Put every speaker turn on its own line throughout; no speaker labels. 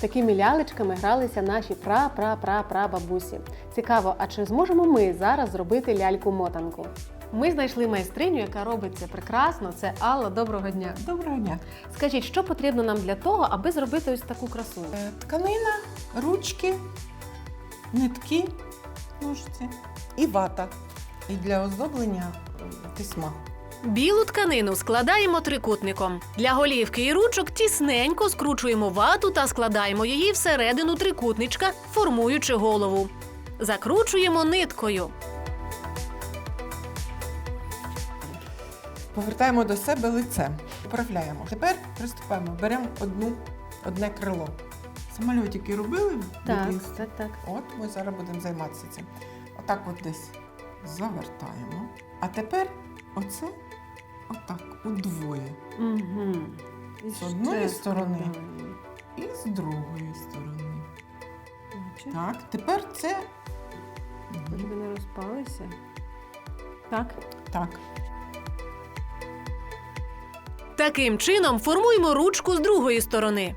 Такими лялечками гралися наші пра-пра-пра-пра-бабусі. Цікаво, а чи зможемо ми зараз зробити ляльку-мотанку? Ми знайшли майстриню, яка робить це прекрасно. Це Алла. Доброго дня.
Доброго дня.
Скажіть, що потрібно нам для того, аби зробити ось таку красу?
Е, Тканина, ручки, нитки, ножиці і вата. І для оздоблення письма.
Білу тканину складаємо трикутником. Для голівки і ручок тісненько скручуємо вату та складаємо її всередину трикутничка, формуючи голову. Закручуємо ниткою.
Повертаємо до себе лице, управляємо. Тепер приступаємо, беремо одну, одне крило. Самольотики робили
Так, так, так.
От ми зараз будемо займатися цим. Отак от десь завертаємо. А тепер оце отак удвоє.
Угу.
З одної сторони. І з другої сторони. Так, тепер це. Мгм.
Щоб не розпалися. Так.
Так.
Таким чином формуємо ручку з другої сторони.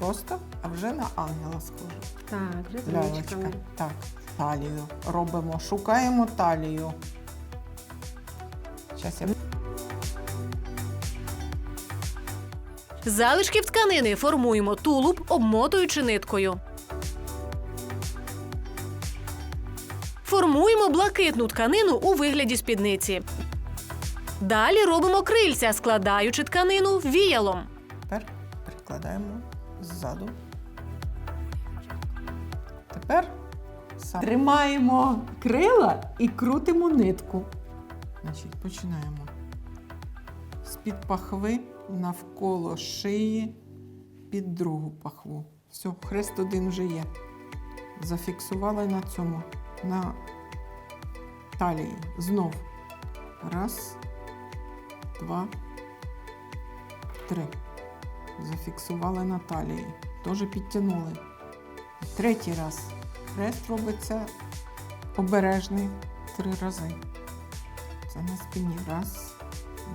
Просто, а вже на ангела схоже.
Так, вже з
Лялечка.
ручками.
Так, талію робимо. Шукаємо талію. Зараз я
Залишків тканини формуємо тулуб, обмотуючи ниткою. Формуємо блакитну тканину у вигляді спідниці. Далі робимо крильця, складаючи тканину віялом.
тепер прикладаємо ззаду. Тепер сам.
Тримаємо крила і крутимо нитку.
Значить, починаємо. З-під пахви навколо шиї під другу пахву. Все, хрест один вже є. Зафіксували на цьому, на талії. Знов. Раз, два, три. Зафіксували на талії. Теж підтягнули. Третій раз. Хрест робиться обережний три рази. Це на спині. Раз,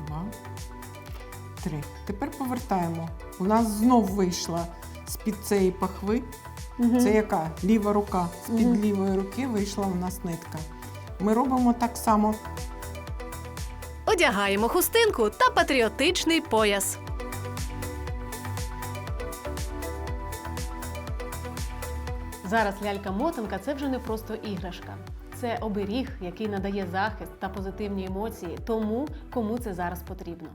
два, три. Тепер повертаємо. У нас знов вийшла з-під цієї пахви.
Мгм.
Це яка? Ліва рука. З-під
Мгм.
лівої руки вийшла у нас нитка. Ми робимо так само.
Одягаємо хустинку та патріотичний пояс.
Зараз лялька-мотанка це вже не просто іграшка. Це оберіг, який надає захист та позитивні емоції тому, кому це зараз потрібно.